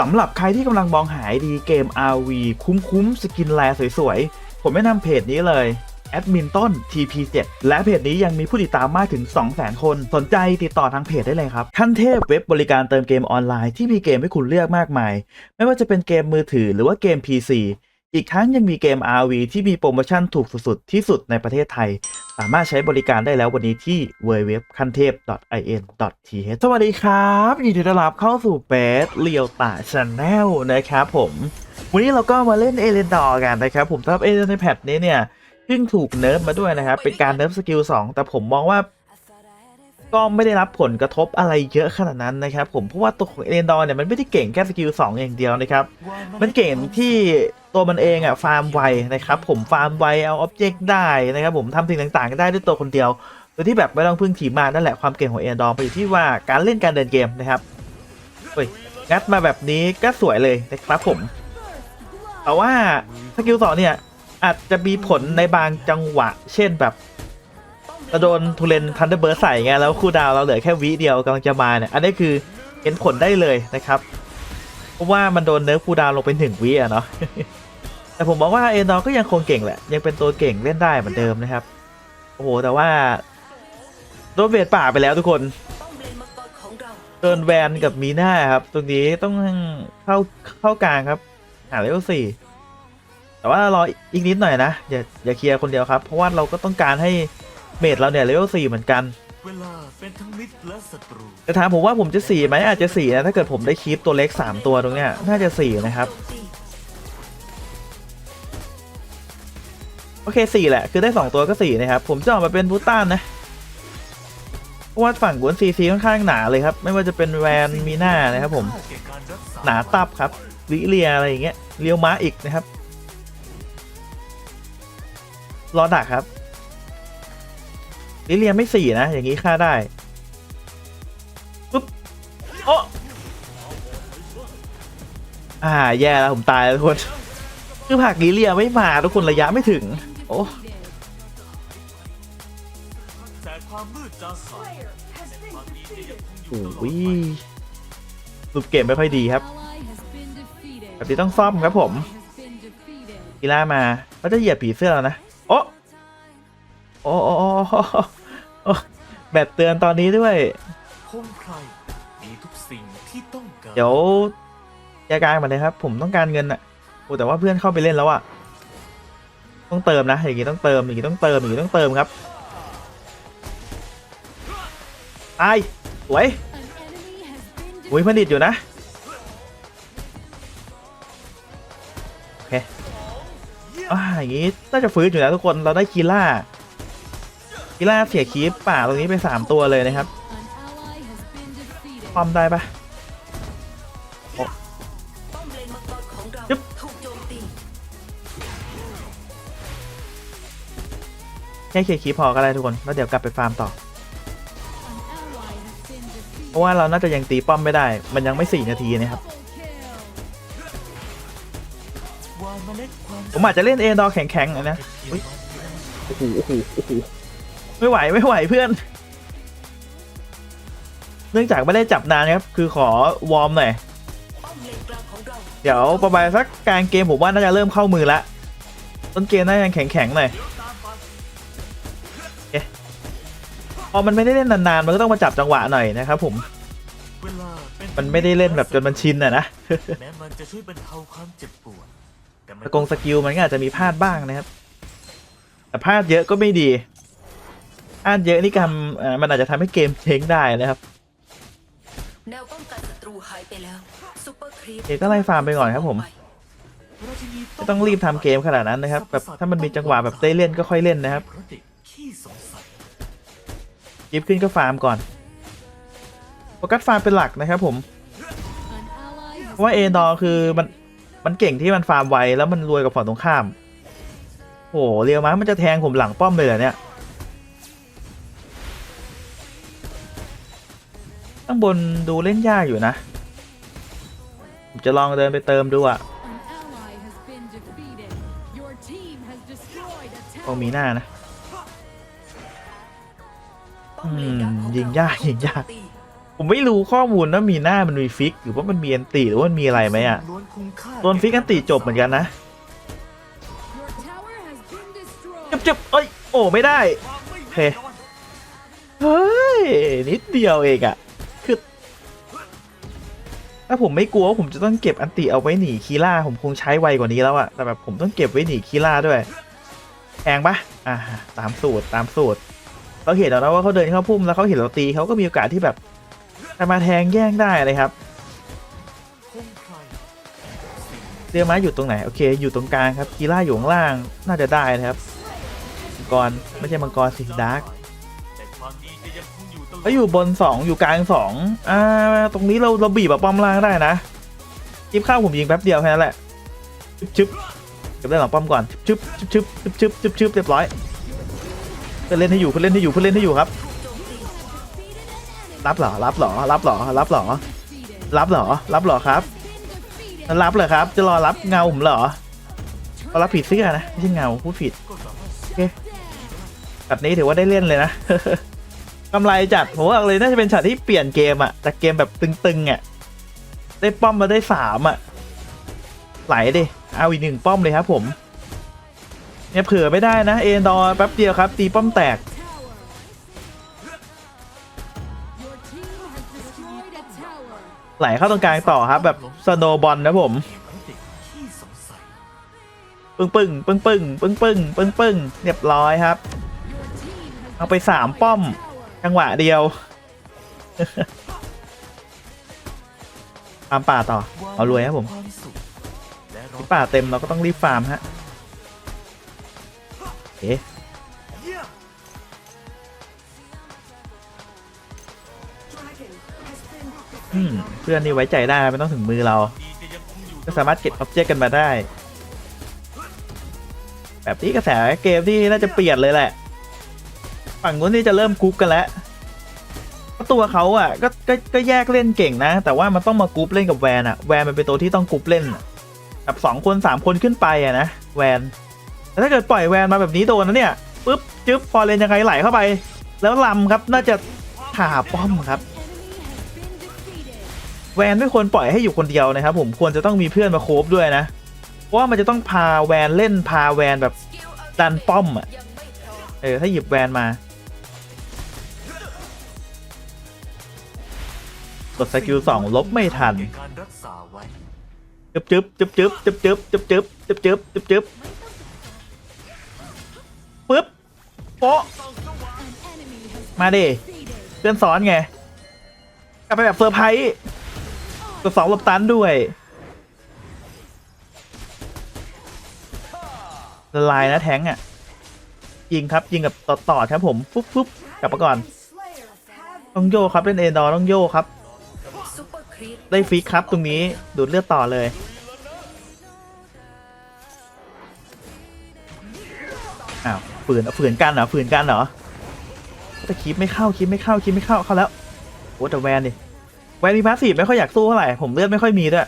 สำหรับใครที่กำลังมองหาดีเกม RV คุ้มๆ สกินแลสวยๆ ผมแนะนำเพจนี้เลยแอดมินต้น TP7 และเพจนี้ยังมีผู้ติดตามมากถึง 200,000 คน สนใจติดต่อทางเพจได้เลยครับ ขั้นเทพเว็บบริการเติมเกมออนไลน์ที่มีเกมให้คุณเลือกมากมาย ไม่ว่าจะเป็นเกมมือถือหรือว่าเกม PC อีกทั้งยังมีเกม RV ที่มีโปรโมชั่นถูกสุดๆ ที่สุดในประเทศไทย สามารถใช้บริการได้แล้ววันนี้ที่ www คันเทพ in.th สวัสดีครับยินดีต้อนรับเข้าสู่เบสเลียวตาชาแนลนะครับผม วันนี้เราก็มาเล่นเอเลนดอร์กันนะครับผมสำหรับเอเลนในแพทนี้เนี่ยเพิ่งถูกเนิร์ฟมาด้วยนะครับ เป็นการเนิร์ฟสกิล2แต่ผมมองว่า ก็ไม่ได้รับผลกระทบอะไรเยอะขนาดนั้นนะครับผมเพราะว่าตัวของเอเลนดอร์เนี่ยมันไม่ได้เก่งแค่สกิล2อย่างเดียวนะครับมันเก่งที่ตัวมันเองอะฟาร์มไวนะครับผมฟาร์มไวเอาอ็อบเจกต์ได้นะครับผมทำสิ่งต่างๆได้ด้วยตัวคนเดียวโดยที่แบบไม่ต้องพึ่งทีมมากนั่นแหละความเก่งของเอเลนดอร์ไปอยู่ที่ว่าการเล่นการเดินเกมนะครับเฮ้ยงัดมาแบบนี้ก็สวยเลยนะครับผมแต่ว่าสกิลสองเนี่ยอาจจะมีผลในบางจังหวะ เช่นแบบ เราโดนทูเลนทันเดอร์เบิร์ใส่ไงแล้วคูลดาวเราเหลือแค่วิเดียวกำลังจะมาเนี่ยอันนี้คือเห็นผลได้เลยนะครับ เพราะว่ามันโดนเนิร์ฟคูลดาวลงเป็นหนึ่งวิอะเนาะแต่ผมมองว่าเอ็นดอก็ยังคงเก่งแหละ ยังเป็นตัวเก่งเล่นได้เหมือนเดิมนะครับ โอ้โห แต่ว่าโดนเวทป่าไปแล้วทุกคนโดนแวนกับมีหน้าครับ ตรงนี้ต้องเข้าเข้ากลางครับ หาเลเวลสี่แต่ว่ารออีกนิดหน่อยนะอย่าอย่าเคลียร์คนเดียวครับ เพราะว่าเราก็ต้องการให้ เมดเราเนี่ยเลเวลสี่เหมือนกันเวลาเป็นทั้งมิตรและศัตรูแต่ถามผมว่าผมจะสี่ไหมอาจจะสี่นะถ้าเกิดผมได้คีปตัวเล็กสามตัวตรงเนี้ยน่าจะสี่นะครับโอเคสี่แหละ คือได้สองตัวก็สี่นะครับ ผมจะออกมาเป็นบูต้านนะเพราะว่าฝั่งกวนซีซีค่อนข้างหนาเลยครับ ไม่ว่าจะเป็นแวนมีหน้านะครับผม หนาตับครับลิเลียอะไรอย่างเงี้ยเลียวม้าอีกนะครับ รอดักครับ ลิเลียไม่สี่นะ อย่างนี้ฆ่าได้ปุ๊บโอ้อ่า แย่แล้ว ผมตายแล้วทุกคน คือผักลิเลียไม่มาทุกคนระยะไม่ถึง โอ้แสงความมืดจางหายแต่ความดีจะยังคงอโหยู่ตลอดไปรูปเกมไม่ค่อยดีครับแบบนี้ต้องซ่อมครับผมกีฬามาเขาจะเหยียบผีเสื้อแล้วนะ โอ้ โอ้โอ้โอ้โอ้โอ้แบบเตือนตอนนี้ด้วยพงไพรมีทุกสิ่งที่ต้องการเดี๋ยวแยกกลางมาเลยครับ ผมต้องการเงินอะโอ้แต่ว่าเพื่อนเข้าไปเล่นแล้วอะต้องเติมนะอย่างงี้ต้องเติมอย่างงี้ต้องเติมอย่างงี้ต้องเติมครับตายสวยอุ้ยผลิตอยู่นะโอเคอ่าอย่างงี้น่าจะฟื้นอยู่แล้วทุกคนเราได้คีล่า คีล่าเสียคีปป่าตรงนี้ไปสามตัวเลยนะครับความได้ปะป้อมเลนมังกรของเราจึ๊บแค่เคลียคีพอก็ได้ทุกคนแล้วเดี๋ยวกลับไปฟาร์มต่อ เพราะว่าเราน่าจะยังตีป้อมไม่ได้ มันยังไม่สี่นาทีนะครับผมอาจจะเล่นเอดอแข็งๆหน่อยนะโอ้โหโอ้โหโอ้โห ไม่ไหวไม่ไหวเพื่อน เนื่องจากไม่ได้จับนานครับ คือขอวอร์มหน่อยป้อมเลนกลางของเราเดี๋ยวประมาณสักกลางเกมผมว่าน่าจะเริ่มเข้ามือละ ต้นเกมน่าจะยังแข็งๆหน่อยโอเคพอมันไม่ได้เล่นนานๆ มันก็ต้องมาจับจังหวะหน่อยนะครับผมเวลาเป็นมันไม่ได้เล่นแบบจนมันชินอะนะแม้มันจะช่วยบรรเทาความเจ็บปวดแต่มันสกงสกิลมันก็อาจจะมีพลาดบ้างนะครับ แต่พลาดเยอะก็ไม่ดี พลาดเยอะนี่กำเอ่อมันอาจจะทำให้เกมเช้งได้นะครับแนวป้องกันศัตรูหายไปแล้วซุปเปอร์ครีปเอกก็ไล่ฟาร์มไปก่อนครับผมราชินีไม่ต้องรีบทำเกมขนาดนั้นนะครับแบบถ้ามันมีจังหวะแบบได้เล่นก็ค่อยเล่นนะครับเพราะเด็กขี้สงสัยยิบขึ้นก็ฟาร์มก่อนโฟกัสฟาร์มเป็นหลักนะครับผมเพราะว่าเอนดอร์คือมันมันเก่งที่มันฟาร์มไวแล้วมันรวยกับฝั่งตรงข้ามโอ้โหเรียวม้ามันจะแทงผมหลังป้อมเลยเหรอเนี่ยางบนดูเล่นยากอยู่นะ ผมจะลองเดินไปเติมดูอะ An ally has been defeated. Your team has destroyed a โอมีหน้านะ อืม ยิงยากยิงยาก ผมไม่รู้ข้อมูลว่ามีหน้ามันมีฟิก หรือว่ามันมีอันติหรือว่ามันมีอะไรไหมอะล้วนคุ้มค่าโดนฟิกอันติจบเหมือนกันนะจับจับเอ้ย โอ้ ไม่ได้ โอเค เฮ้ย นิดเดียวเองอะ ถ้าผมไม่กลัวว่าผมจะต้องเก็บอันติเอาไว้หนีคีล่าผมคงใช้ไวกว่านี้แล้วอะแต่แบบผมต้องเก็บไว้หนีคีล่าด้วยแพงปะอ่าตามสูตรตามสูตรเขาเห็นแล้วนะว่าเขาเดินเข้าพุ่มแล้วเขาเห็นเราตีเขาก็มีโอกาสที่แบบจะมาแทงแย่งได้เลยครับเรือม้อยู่ตรงไหนโอเค อยู่ตรงกลางครับคีล่าอยู่ข้างล่างน่าจะได้นะครับมังกรไม่ใช่มังกรสิดาร์ก คงอยู่ตลอดเขาอยู่บนสองอยู่กลางสองอ่าตรงนี้เราเราบีบแบบป้อมล่างได้นะจิบข้าวผมยิงแป๊บเดียวแค่นั้นแหละชึบชึบเก็บได้หลังป้อมก่อนชึบชึบชึบชึบชึบชึบชึบเรียบร้อยเพื่อนเล่นให้อยู่เพื่อนเล่นให้อยู่เพื่อนเล่นให้อยู่ครับ รับเหรอรับเหรอรับเหรอรับเหรอรับเหรอรับเหรอครับ รับเหรอครับ จะรอรับเงาผมเหรอรอรับผีเสื้อนะไม่ใช่เงาพูดผิดก็สามารถช็อตนี้ถือว่าได้เล่นเลยนะ กำไรจัดผมว่าเลยน่าจะเป็นช็อตที่เปลี่ยนเกมอะจากเกมแบบตึงๆอะได้ป้อมมาได้สามอะไหลดิเอาอีกหนึ่งป้อมเลยครับผมเนี่ยเผื่อไม่ได้นะเอ็นดอร์แป๊บเดียวครับ ตีป้อมแตก Your team has destroyed a tower. ไหลเข้าตรงกลางต่อครับ แบบสโนบอลนะผม เด็กที่สงสัยปึ้งปึ้งปึ้งปึ้งปึ้งปึ้งปึ้งปึ้งเรียบร้อยครับ Your team has เอาไปสามป้อม tower. จังหวะเดียวตาร์มป่าต่อ เอารวยครับผมที่ป่าเต็มเราก็ต้องรีบฟาร์มฮะเอ๊ะเยี่ยมอืมเพื่อนนี่ไว้ใจได้ไม่ต้องถึงมือเรา ก็สามารถเก็บอ็อบเจกต์กันมาได้ แบบนี้กระแสเกมที่น่าจะเปลี่ยนเลยแหละ ฝั่งนู้นนี่จะเริ่มกรุ๊ปกันแล้วตัวเขาอะก็ก็ก็แยกเล่นเก่งนะ แต่ว่ามันต้องมากรุ๊ปเล่นกับแวนอะแวนมันเป็นตัวที่ต้องกรุ๊ปเล่นอะแบบสองคนสามคนขึ้นไปอะนะแวนแต่ถ้าเกิดปล่อยแวนมาแบบนี้โดนนะเนี่ยปุ๊บจึ๊บพอเลนยังไงไหลเข้าไป แล้วลำครับน่าจะขาป้อมครับ แวนไม่ควรปล่อยให้อยู่คนเดียวนะครับ ผมควรจะต้องมีเพื่อนมาโคบด้วยนะเพราะว่ามันจะต้องพาแวนเล่นพาแวนแบบดันป้อมอะยังไม่พร้อมเออถ้าหยิบแวนมา กดสกิลสองลบไม่ทันจึ๊บจึ๊บจึ๊บจึ๊บจึ๊บจึ๊บจึ๊บจึ๊บจึ๊บจึ๊บจึ๊บจึ๊บปึ๊บโป๊ะมาดิเพื่อนสอนไงกลับไปแบบเซอร์ไพรส์กดสองลบตันด้วยละลายนะแทงอะยิงครับยิงกับต่อต่อครับผมปุ๊บปุ๊บกลับมาก่อนต้องโยครับเล่นเอดอต้องโยครับ ได้ฟิกครับตรงนี้ดูดเลือดต่อเลย อ้าวฝืนฝืนกันเหรอฝืนกันเหรอแต่คลิปไม่เข้าคลิปไม่เข้าคลิปไม่เข้าเข้าแล้วโอ้แต่แวนดิแวนมีพาสซีฟไม่ค่อยอยากสู้เท่าไหร่ผมเลือดไม่ค่อยมีด้วย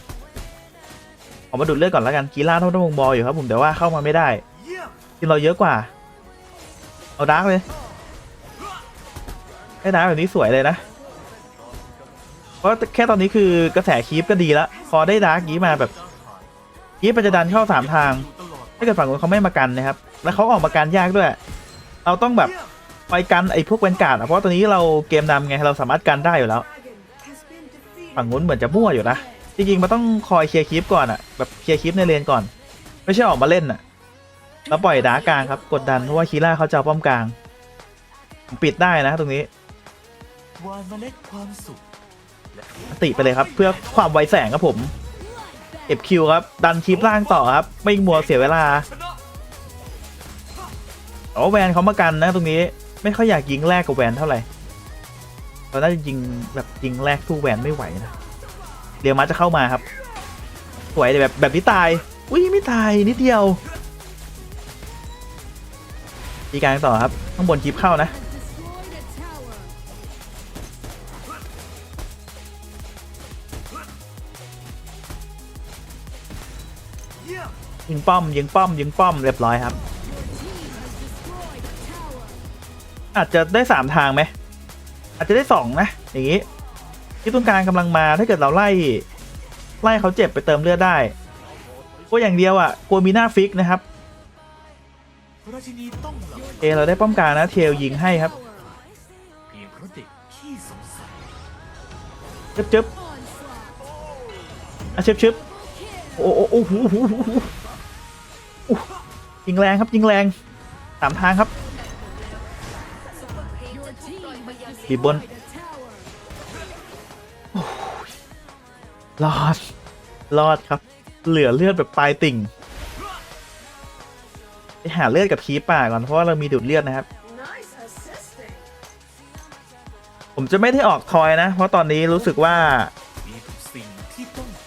ออกมาดูดเลือดก่อนแล้วกันกีฬาเท่าต้องวงบอลอยู่ครับผมแต่ว่าเข้ามาไม่ได้เยี่ยมทีมเราเยอะกว่า เอาดาร์กเลยให้ดาร์กแบบนี้สวยเลยนะ ราะแค่ตอนนี้คือกระแสคีปก็ดีแล้วพอได้ดาร์กี้มาแบบยี้มันจะดันเข้าสามทาง ถ้าเกิดฝั่งนู้นเขาไม่มากันนะครับ แล้วเขาออกมากันยากด้วย เราต้องแบบไปกันไอ้พวกแวนการ์ดเพราะตอนนี้เราเกมนำไงเราสามารถกันได้อยู่แล้ว ฝั่งนู้นเหมือนจะมั่วอยู่นะจริงๆมันต้องคอยเคลียร์คลิปก่อนอะแบบเคลียร์คลิปในเลนก่อน ไม่ใช่ออกมาเล่นอะแล้วปล่อยดาร์กลางครับ กดดันเพราะว่าคีร่าเขาจะเอาป้อมกลาง ปิดได้นะตรงนี้วานเมล็ดความสุข ติไปเลยครับ เพื่อความไวแสงครับผมเก็บคิวครับ ดันคลิปล่างต่อครับ ไม่มัวเสียเวลาชนะแวนเขามากันนะตรงนี้ไม่ค่อยอยากยิงแรกกับแวนเท่าไหร่เราน่าจะยิงแบบยิงแรกสู้แวนไม่ไหวนะเดี๋ยวมาจะเข้ามาครับ สวยเลยแบบแบบนี้ตาย อุ้ยไม่ตายนิดเดียวตีกางต่อครับข้างบนคลิปเข้านะ ยิงป้อมยิงป้อมยิงป้อมเรียบร้อยครับ อาจจะได้สามทางไหมอาจจะได้สองนะอย่างนี้ที่ต้องกลารกำลังมาถ้าเกิดเราไล่ไล่เขาเจ็บไปเติมเลือดได้ก็อย่างเดียวอะกลัวมีหน้าฟิกนะครับเอเราได้ป้อมกลางนะเทลยิงให้ครับเพียงเพราะเด็กขี้สงสัยจึ๊บจึ๊บอะชึบชึบโอ้โหโอ้โห ยิงแรงครับยิงแรงสามทางครับ Your team has บีบบนรอด รอดครับ เหลือเลือดแบบปลายติ่ง ไปหาเลือดกับคีป่าก่อน เพราะว่าเรามีดูดเลือดนะครับ ผมจะไม่ได้ออกทอยนะ เพราะตอนนี้รู้สึกว่า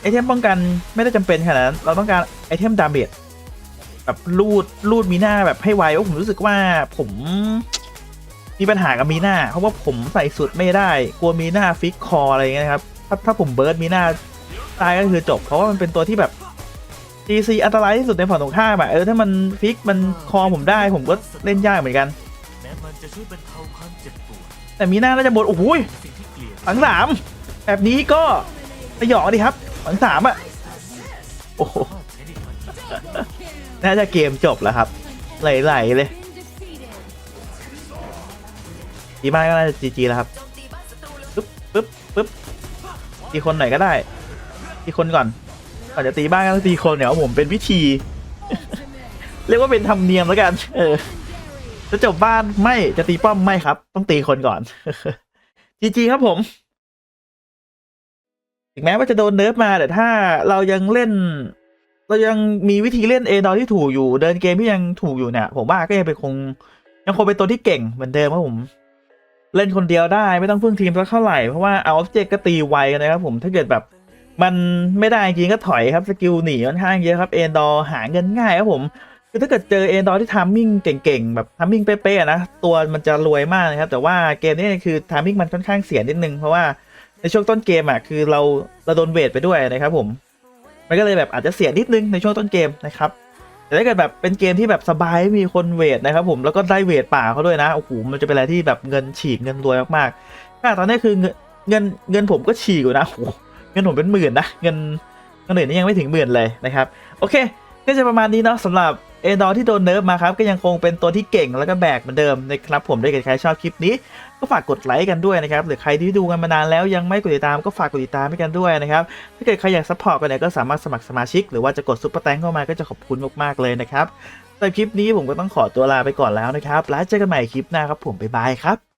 ไอเทมป้องกันไม่ได้จำเป็นขนาดนั้น เราต้องการไอเทมดาเมจ แบบลูดลูดมีหน้าแบบให้ไวโอ้ผมรู้สึกว่าผมมีปัญหากับมีหน้า เพราะว่าผมใส่สุดไม่ได้กลัวมีหน้าฟิกคออะไรเงี้ยครับถ้าถ้าผมเบิร์ดมีหน้าตายก็คือจบ เพราะว่ามันเป็นตัวที่แบบ DC อันตรายที่สุดในฝั่งตรงข้ามอะเออถ้ามันฟิกมันคอผมได้ผมก็เล่นยากเหมือนกัน แม้มันจะช่วยบรรเทาความเจ็บปวดแต่มีหน้าน่าจะหมดโอ้โหยเป็นสิ่งที่เกลียดฝังสามแบบนี้ก็สยองดีครับฝังสามอะโอ้โห น่าจะเกมจบแล้วครับ ไหลๆเลย Been defeated. ดีมากก็น่าจะจีจีแล้วครับปึ๊บปึ๊บปึ๊บตีคนหน่อยก็ได้ตีคนก่อนก่อนจะตีบ้านก็ต้องตีคนเนี่ยวผมเป็นวิธี เรียกว่าเป็นธรรมเนียมแล้วกัน เออ จะจบบ้านไม่จะตีป้อมไม่ครับ ต้องตีคนก่อนจีจีครับผมถึงแม้ว่าจะโดนเนิร์ฟมาแต่ถ้าเรายังเล่น เรายังมีวิธีเล่นเอดอที่ถูกอยู่ เดินเกมที่ยังถูกอยู่เนี่ย ผมว่าก็ยังเป็นคง ยังคงเป็นตัวที่เก่งเหมือนเดิมครับผม เล่นคนเดียวได้ไม่ต้องพึ่งทีมสักเท่าไหร่ เพราะว่าเอาออบเจกก็ตีไวกันนะครับผมถ้าเกิดแบบมันไม่ได้จริงก็ถอยครับสกิลหนีค่อนข้างเยอะครับเอดอหาเงินง่ายครับผมคือถ้าเกิดเจอเอดอที่ทามมิ่งเก่งๆแบบทามมิ่งเป๊ะๆนะตัวมันจะรวยมากนะครับแต่ว่าเกมนี้คือทามมิ่งมันค่อนข้างเสียนิดนึงเพราะว่าในช่วงต้นเกมอะคือเราเราโดนเวทไปด้วยนะครับผม มันก็เลยแบบอาจจะเสียนิดนึงในช่วงต้นเกมนะครับแต่ถ้าเกิดแบบเป็นเกมที่แบบสบายมีคนเวทนะครับผมแล้วก็ได้เวทป่าเขาด้วยนะโอ้โหมันจะเป็นอะไรที่แบบเงินฉีกเงินรวยมากๆถ้าตอนนี้คือเงินเงินผมก็ฉีกอยู่นะโอ้โหเงินผมเป็นหมื่นนะเงินเงินเดือนนี่ยังไม่ถึงหมื่นเลยนะครับโอเค ก็จะประมาณนี้เนาะสำหรับ เอดอที่โดนเนิร์ฟมาครับก็ยังคงเป็นตัวที่เก่งแล้วก็แบกเหมือนเดิมนะครับผมถ้าเกิดใครชอบคลิปนี้ ก็ฝากกดไลค์กันด้วยนะครับหรือใครที่ดูกันมานานแล้วยังไม่กดติดตามก็ฝากกดติดตามให้กันด้วยนะครับถ้าเกิดใครอยากซัพพอร์ตกันเนี่ยก็สามารถสมัครสมาชิก หรือว่าจะกดซุปเปอร์แตงเข้ามาก็จะขอบคุณมากๆเลยนะครับแต่คลิปนี้ผมก็ต้องขอตัวลาไปก่อนแล้วนะครับแล้วเจอกันใหม่คลิปหน้าครับผมบ๊ายบายครับ